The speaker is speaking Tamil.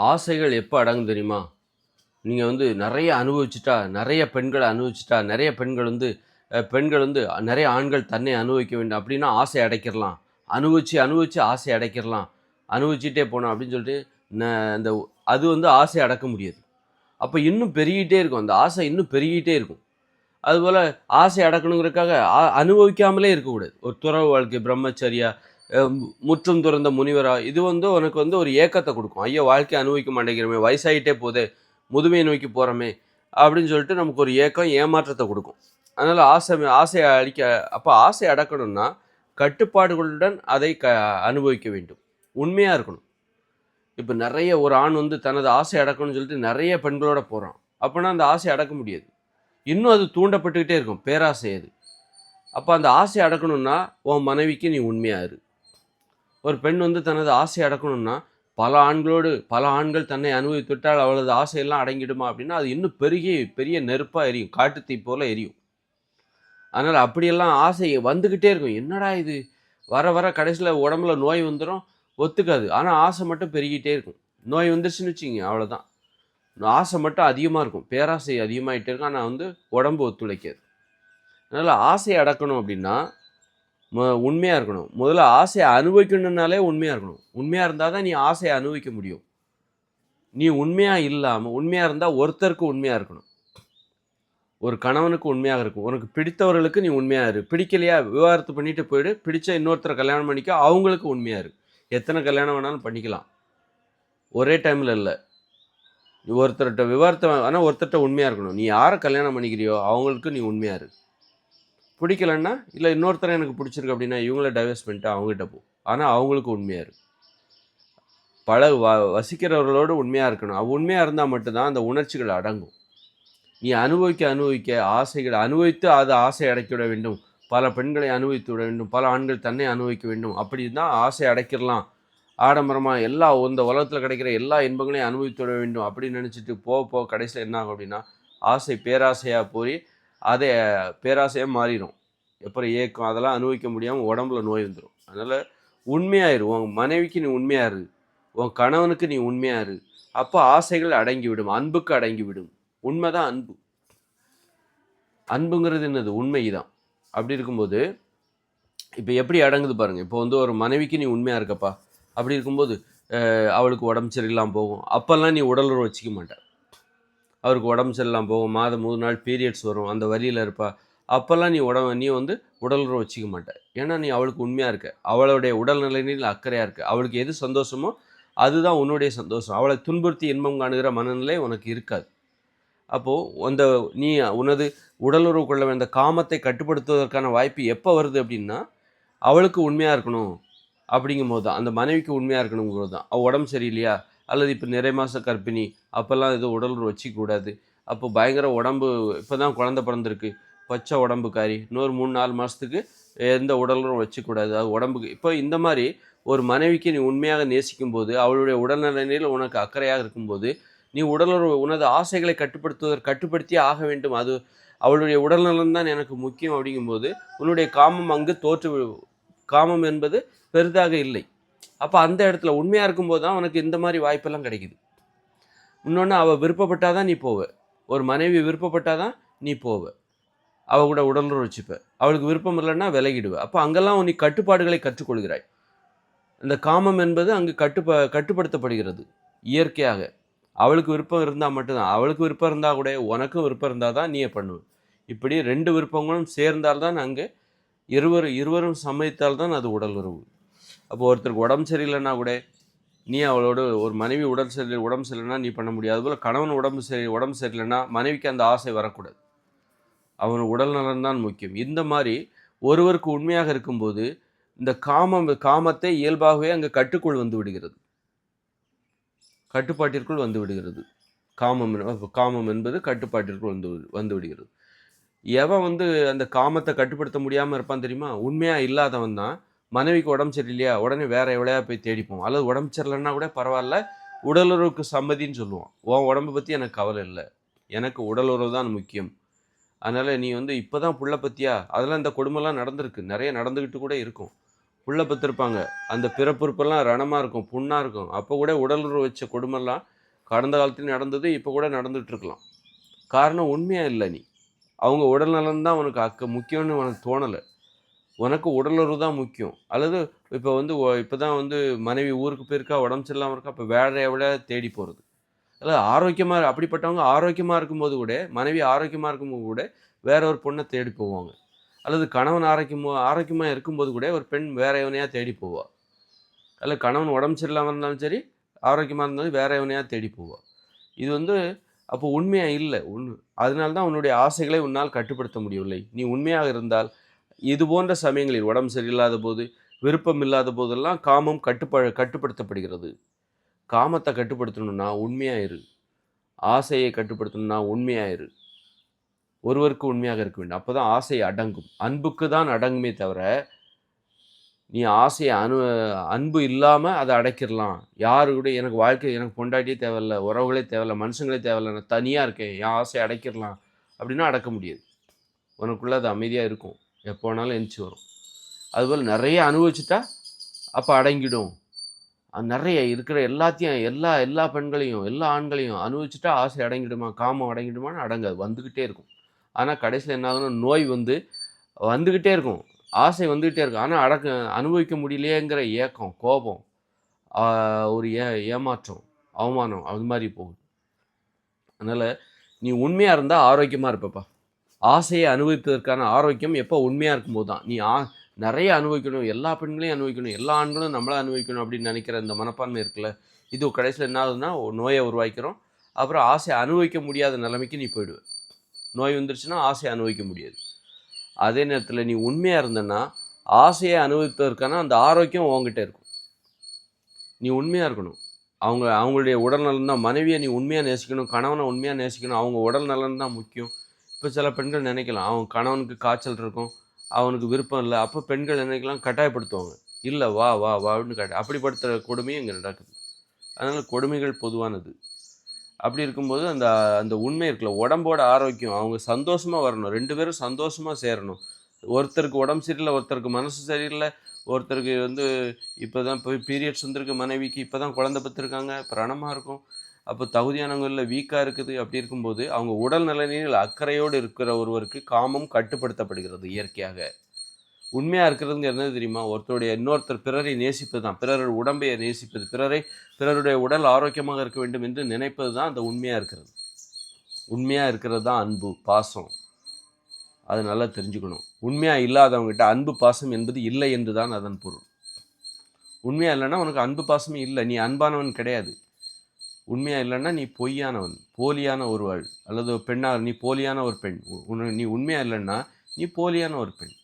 ஆசைகள் எப்போ அடங்கும் தெரியுமா? நீங்கள் வந்து நிறைய அனுபவிச்சுட்டா நிறைய பெண்களை அனுபவிச்சுட்டா நிறைய பெண்கள் வந்து பெண்கள் வந்து நிறைய ஆண்கள் தன்னை அனுபவிக்க வேண்டும் அப்படின்னா ஆசை அடைக்கிடலாம் அனுபவிச்சு அனுபவிச்சு ஆசை அடைக்கிடலாம் அனுபவிச்சுட்டே போனோம் அப்படின்னு சொல்லிட்டு ந- அந்த அது வந்து ஆசை அடக்க முடியாது. அப்போ இன்னும் பெருகிட்டே இருக்கும். அந்த ஆசை இன்னும் பெருகிட்டே இருக்கும். அதுபோல் ஆசை அடக்கணுங்கிறதுக்காக ஆ- அனுபவிக்காமலே இருக்கக்கூடாது. ஒரு துறவு வாழ்க்கை பிரம்மச்சரியா முற்றும் துறந்த முனிவரா இது வந்து உனக்கு வந்து ஒரு ஏக்கத்தை கொடுக்கும். ஐயோ வாழ்க்கை அனுபவிக்க மாட்டேங்கிறோமே வயசாகிட்டே போதே முதுமையை நோக்கி போகிறோமே அப்படின்னு சொல்லிட்டு நமக்கு ஒரு ஏக்கம் ஏமாற்றத்தை கொடுக்கும். அதனால் ஆசை ஆசையை அழிக்க அப்போ ஆசை அடக்கணும்னா கட்டுப்பாடுகளுடன் அதை க அனுபவிக்க வேண்டும். உண்மையாக இருக்கணும். இப்போ நிறைய ஒரு ஆண் வந்து தனது ஆசை அடக்கணும்னு சொல்லிட்டு நிறைய பெண்களோட போகிறான் அப்போனா அந்த ஆசை அடக்க முடியாது. இன்னும் அது தூண்டப்பட்டுக்கிட்டே இருக்கும். பேராசை அது. அப்போ அந்த ஆசை அடக்கணும்னா உன் மனைவிக்கு நீ உண்மையாக இரு. ஒரு பெண் வந்து தனது ஆசை அடக்கணும்னா பல ஆண்களோடு பல ஆண்கள் தன்னை அனுபவித்துவிட்டால் அவளது ஆசையெல்லாம் அடங்கிடுமா அப்படின்னா அது இன்னும் பெருகி பெரிய நெருப்பாக எரியும். காட்டுத்தீ போல் எரியும். அதனால் அப்படியெல்லாம் ஆசை வந்துக்கிட்டே இருக்கும். என்னடா இது? வர வர கடைசியில் உடம்புல நோய் வந்துடும் ஒத்துக்காது. ஆனால் ஆசை மட்டும் பெருகிட்டே இருக்கும். நோய் வந்துருச்சுன்னு வச்சுங்க அவ்வளோதான் ஆசை மட்டும் அதிகமாக இருக்கும். பேராசை அதிகமாகிட்டே இருக்கும். ஆனால் வந்து உடம்பு ஒத்துழைக்காது. அதனால் ஆசையை அடக்கணும் அப்படின்னா உண்மையாக இருக்கணும். முதல்ல ஆசையை அனுபவிக்கணுன்னாலே உண்மையாக இருக்கணும். உண்மையாக இருந்தால் தான் நீ ஆசையை அனுபவிக்க முடியும். நீ உண்மையாக இல்லாமல் உண்மையாக இருந்தால் ஒருத்தருக்கு உண்மையாக இருக்கணும். ஒரு கணவனுக்கு உண்மையாக இருக்கும். உனக்கு பிடித்தவர்களுக்கு நீ உண்மையாக இரு. பிடிக்கலையா விவாகரத்து பண்ணிட்டு போயிடு. பிடிச்ச இன்னொருத்தரை கல்யாணம் பண்ணிக்க அவங்களுக்கு உண்மையாக இரு. எத்தனை கல்யாணம் வேணாலும் பண்ணிக்கலாம். ஒரே டைமில் இல்லை. நீ ஒருத்தர்கிட்ட விவாகரத்தை ஆனால் ஒருத்தர்கிட்ட உண்மையாக இருக்கணும். நீ யாரை கல்யாணம் பண்ணிக்கிறியோ அவங்களுக்கு நீ உண்மையாக இரு. பிடிக்கலன்னா இல்லை இன்னொருத்தரை எனக்கு பிடிச்சிருக்கு அப்படின்னா இவங்கள டைவர்ஸ் பண்ணிட்டு அவங்ககிட்ட போ. ஆனால் அவங்களுக்கு உண்மையாக இரு பல வ வசிக்கிறவர்களோடு உண்மையாக இருக்கணும். அவ உண்மையாக இருந்தால் மட்டும்தான் அந்த உணர்ச்சிகள் அடங்கும். நீ அனுபவிக்க அனுபவிக்க ஆசைகளை அனுபவித்து அது ஆசை அடைக்க விட வேண்டும். பல பெண்களை அனுபவித்து விட வேண்டும். பல ஆண்கள் தன்னை அனுபவிக்க வேண்டும். அப்படி தான் ஆசை அடைக்கிடலாம். ஆடம்பரமாக எல்லா இந்த உலகத்தில் கிடைக்கிற எல்லா இன்பங்களையும் அனுபவித்து விட வேண்டும். அப்படின்னு நினச்சிட்டு போக போக கடைசியில் என்ன ஆகும் அப்படின்னா ஆசை பேராசையாக போய் அதை பேராசையாக மாறிடும் அப்புறம் ஏக்கம் அதெல்லாம் அனுபவிக்க முடியாமல் உடம்புல நோய் வந்துடும் அதனால் உண்மையாயிரு உன் மனைவிக்கு நீ உண்மையாக இரு. உன் கணவனுக்கு நீ உண்மையாக இரு. அப்போ ஆசைகள் அடங்கி விடும். அன்புக்கு அடங்கி விடும். உண்மைதான் அன்பு. அன்புங்கிறது என்னது? உண்மை தான் அப்படி இருக்கும்போது இப்போ எப்படி அடங்குது பாருங்கள் இப்போ வந்து ஒரு மனைவிக்கு நீ உண்மையாக இருக்கப்பா. அப்படி இருக்கும்போது அவளுக்கு உடம்பு சரியில்லாமல் போகும். அப்போல்லாம் நீ உடலுறவு வச்சுக்க மாட்ட. அவருக்கு உடம்பு சரியில்லாமல் போகும் மாதம் மூணு நாள் பீரியட்ஸ் வரும் அந்த வரியில் இருப்பா. அப்போல்லாம் நீ உடம்பு நீ வந்து உடலுறவு வச்சுக்க மாட்ட. ஏன்னா நீ அவளுக்கு உண்மையாக இருக்க. அவளுடைய உடல்நிலையில் அக்கறையாக இருக்க. அவளுக்கு எது சந்தோஷமோ அதுதான் உன்னுடைய சந்தோஷம். அவளை துன்புறுத்தி இன்பம் காணுகிற மனநிலை உனக்கு இருக்காது. அப்போது அந்த நீ உனது உடலுறவு கொள்ள வேண்டிய காமத்தை கட்டுப்படுத்துவதற்கான வாய்ப்பு எப்போ வருது அப்படின்னா அவளுக்கு உண்மையாக இருக்கணும் அப்படிங்கும்போது தான் அந்த மனைவிக்கு உண்மையாக இருக்கணுங்கிறது தான் அவள் உடம்பு சரியில்லையா? அல்லது இப்போ நிறை மாத கர்ப்பிணி அப்போல்லாம் எதுவும் உடல் வச்சிக்கூடாது அப்போ பயங்கர உடம்பு இப்போ தான் குழந்த பிறந்திருக்கு. பச்சை உடம்புக்காரி இன்னொரு மூணு நாலு மாதத்துக்கு எந்த உடலும் வச்சுக்கூடாது அது உடம்புக்கு இப்போ இந்த மாதிரி ஒரு மனைவிக்கு நீ உண்மையாக நேசிக்கும் போது அவளுடைய உடல்நலனில் உனக்கு அக்கறையாக இருக்கும்போது நீ உடலுறவு உனது ஆசைகளை கட்டுப்படுத்துவதற்கு கட்டுப்படுத்தியே ஆக வேண்டும். அது அவளுடைய உடல்நலம் தான் எனக்கு முக்கியம் அப்படிங்கும்போது உன்னுடைய காமம் அங்கு தோற்று காமம் என்பது பெரிதாக இல்லை. அப்போ அந்த இடத்துல உண்மையாக இருக்கும்போது தான் உனக்கு இந்த மாதிரி வாய்ப்பெல்லாம் கிடைக்குது. இன்னொன்று அவள் விருப்பப்பட்டால் தான் நீ போவ. ஒரு மனைவி விருப்பப்பட்டால் தான் நீ போவ. அவள் கூட உடலுறவு வச்சுப்ப. அவளுக்கு விருப்பம் இல்லைன்னா விலகிடுவ. அப்போ அங்கெல்லாம் நீ கட்டுப்பாடுகளை கற்றுக்கொள்கிறாய். இந்த காமம் என்பது அங்கு கட்டுப்ப கட்டுப்படுத்தப்படுகிறது. இயற்கையாக. அவளுக்கு விருப்பம் இருந்தால் மட்டும்தான். அவளுக்கு விருப்பம் இருந்தால் கூட உனக்கும் விருப்பம் இருந்தால் தான் நீயே பண்ணுவ. இப்படி ரெண்டு விருப்பங்களும் சேர்ந்தால்தான் அங்கே இருவர் இருவரும் சம்மதித்தால் தான் அது உடல் உறவு அப்போ ஒருத்தருக்கு உடம்பு சரியில்லைன்னா கூட நீ அவளோட ஒரு மனைவி உடம்பு சரி உடம்பு சரியில்லைன்னா நீ பண்ண முடியாது. அதுபோல் கணவன் உடம்பு சரி உடம்பு சரியில்லைன்னா மனைவிக்கு அந்த ஆசை வரக்கூடாது. அவன் உடல் நலன் தான் முக்கியம். இந்த மாதிரி ஒருவருக்கு உண்மையாக இருக்கும்போது இந்த காமம் காமத்தை இயல்பாகவே அங்கே கட்டுக்குள் வந்து விடுகிறது. கட்டுப்பாட்டிற்குள் வந்து விடுகிறது. காமம் காமம் என்பது கட்டுப்பாட்டிற்குள் வந்து வந்து விடுகிறது. எவன் வந்து அந்த காமத்தை கட்டுப்படுத்த முடியாமல் இருப்பான் தெரியுமா? உண்மையாக இல்லாதவன் தான் மனைவிக்கு உடம்பு சரியில்லையா? உடனே வேற எவ்வளையா போய் தேடிப்போம் அல்லது உடம்பு சரியில்லைன்னா கூட பரவாயில்ல உடலுறவுக்கு சம்மதின்னு சொல்லுவோம். உன் உடம்பை பற்றி எனக்கு கவலை இல்லை. எனக்கு உடலுறவு தான் முக்கியம். அதனால் நீ வந்து இப்போ தான் புள்ள பற்றியா அதெல்லாம் இந்த கொடுமைலாம் நடந்திருக்கு. நிறைய நடந்துக்கிட்டு கூட இருக்கும். புள்ள பத்திருப்பாங்க. அந்த பிறப்புறுப்பெல்லாம் ரணமாக இருக்கும் புண்ணாக இருக்கும். அப்போ கூட உடலுறவு வச்ச கொடுமைலாம் கடந்த காலத்தில் நடந்தது இப்போ கூட நடந்துகிட்ருக்கலாம் காரணம் உண்மையாக இல்லை நீ. அவங்க உடல் நலன் தான் உனக்கு அக்க முக்கியம்னு உனக்கு தோணலை. உனக்கு உடலுறவு தான் முக்கியம். அல்லது இப்போ வந்து இப்போ தான் வந்து மனைவி ஊருக்கு போயிருக்கா உடம்பு சரியில்லாமல் இருக்கா இப்போ வேலையை விட தேடி போகிறது அல்லது ஆரோக்கியமாக அப்படிப்பட்டவங்க ஆரோக்கியமாக இருக்கும்போது கூட மனைவி ஆரோக்கியமாக இருக்கும்போது கூட வேற ஒரு பொண்ணை தேடி போவாங்க. அல்லது கணவன் ஆரோக்கியமோ ஆரோக்கியமாக இருக்கும்போது கூட ஒரு பெண் வேற எவனையாக தேடி போவா. அல்ல கணவன் உடம்பு சரியில்லாமல் இருந்தாலும் சரி ஆரோக்கியமாக இருந்தாலும் வேற எவனையாக தேடி போவா. இது வந்து அப்போ உண்மையாக இல்லை. உண்மை அதனால தான் உன்னுடைய ஆசைகளை உன்னால் கட்டுப்படுத்த முடியவில்லை. நீ உண்மையாக இருந்தால் இது போன்ற சமயங்களில் உடம்பு சரியில்லாத போது விருப்பம் இல்லாத போதெல்லாம் காமம் கட்டுப்ப கட்டுப்படுத்தப்படுகிறது. காமத்தை கட்டுப்படுத்தணும்னா உண்மையாயிரு ஆசையை கட்டுப்படுத்தணும்னா உண்மையாயிரு ஒருவருக்கு உண்மையாக இருக்க வேண்டும். அப்போ தான் ஆசை அடங்கும். அன்புக்கு தான் அடங்குமே தவிர நீ ஆசையை அனு அன்பு இல்லாமல் அதை அடைக்கிடலாம் யாரு கூட எனக்கு வாழ்க்கை எனக்கு பொண்டாட்டியே தேவையில்ல உறவுகளே தேவையில்ல மனுஷங்களே தேவையில்ல நான் தனியாக இருக்கேன். என் ஆசையை அடைக்கிடலாம் அப்படின்னா அடக்க முடியாது. உனக்குள்ளே அது அமைதியாக இருக்கும். எப்போ வேணாலும் எழுந்துச்சி வரும். அதுபோல் நிறைய அனுபவிச்சுட்டா அப்போ அடங்கிடும். நிறைய இருக்கிற எல்லாத்தையும் எல்லா எல்லா பெண்களையும் எல்லா ஆண்களையும் அனுபவிச்சுட்டா ஆசை அடங்கிடுமா காமம் அடங்கிடுமான்னு அடங்காது. வந்துக்கிட்டே இருக்கும். ஆனால் கடைசியில் என்ன ஆகுதுன்னா நோய் வந்து வந்துக்கிட்டே இருக்கும். ஆசை வந்துக்கிட்டே இருக்கும். ஆனால் அடக்க அனுபவிக்க முடியலையேங்கிற ஏக்கம் கோபம் ஒரு ஏ ஏமாற்றம் அவமானம் அது மாதிரி போகும் அதனால் நீ உண்மையாக இருந்தால் ஆரோக்கியமாக இருப்பப்பா. ஆசையை அனுபவிப்பதற்கான ஆரோக்கியம் எப்போ உண்மையாக இருக்கும்போது தான் நீ ஆ நிறைய அனுபவிக்கணும் எல்லா பெண்களையும் அனுபவிக்கணும் எல்லா ஆண்களும் நம்மளை அனுபவிக்கணும் அப்படின்னு நினைக்கிற இந்த மனப்பான்மை இருக்குல்ல இது கடைசியில் என்ன ஆகுதுன்னா நோயை உருவாக்கிறோம். அப்புறம் ஆசையை அனுபவிக்க முடியாத நிலைமைக்கு நீ போயிடுவேன் நோய் வந்துருச்சுன்னா ஆசையை அனுபவிக்க முடியாது. அதே நேரத்தில் நீ உண்மையாக இருந்தன்னா ஆசையை அனுபவிப்பதற்கான அந்த ஆரோக்கியம் உங்ககிட்ட இருக்கும். நீ உண்மையாக இருக்கணும். அவங்க அவங்களுடைய உடல் நலன் தான் மனைவியை நீ உண்மையாக நேசிக்கணும் கணவனை உண்மையாக நேசிக்கணும். அவங்க உடல் நலன் தான் முக்கியம். இப்போ சில பெண்கள் நினைக்கலாம் அவன் கணவனுக்கு காய்ச்சல் இருக்கும் அவனுக்கு விருப்பம் இல்லை. அப்போ பெண்கள் நினைக்கலாம் கட்டாயப்படுத்துவாங்க. இல்லை வா வா வான்னு கட்ட அப்படிப்படுத்துகிற கொடுமையும் இங்கே நடக்குது. அதனால் கொடுமைகள் பொதுவானது. அப்படி இருக்கும்போது அந்த அந்த உண்மை இருக்குல்ல உடம்போட ஆரோக்கியம் அவங்க சந்தோஷமாக வரணும். ரெண்டு பேரும் சந்தோஷமாக சேரணும். ஒருத்தருக்கு உடம்பு சரியில்லை ஒருத்தருக்கு மனசு சரியில்லை ஒருத்தருக்கு வந்து இப்போ தான் போய் பீரியட்ஸ் வந்திருக்கு மனைவிக்கு இப்போ தான் குழந்தை பெற்றிருக்காங்க பிரணமாக இருக்கும். அப்போ தகுதியானவங்களில் வீக்காக இருக்குது அப்படி இருக்கும்போது அவங்க உடல் நலனில் அக்கறையோடு இருக்கிற ஒருவருக்கு காமம் கட்டுப்படுத்தப்படுகிறது இயற்கையாக. உண்மையாக இருக்கிறதுங்க என்னது தெரியுமா? ஒருத்தருடைய இன்னொருத்தர் பிறரை நேசிப்பது தான். பிறருடைய உடம்பை நேசிப்பது. பிறரை பிறருடைய உடல் ஆரோக்கியமாக இருக்க வேண்டும் என்று நினைப்பது தான் அந்த உண்மையாக இருக்கிறது. உண்மையாக இருக்கிறது தான் அன்பு பாசம். அது நல்லா தெரிஞ்சுக்கணும். உண்மையாக இல்லாதவங்ககிட்ட அன்பு பாசம் என்பது இல்லை என்று தான் அதன் பொருள். உண்மையாக இல்லைன்னா உனக்கு அன்பு பாசமே இல்லை. நீ அன்பானவன் கிடையாது. உண்மையாக இல்லைன்னா நீ பொய்யானவன் போலியான ஒருவாள் அல்லது பெண்ணாக நீ போலியான ஒரு பெண் உ- நீ உண்மையாக இல்லைன்னா நீ போலியான ஒரு பெண்.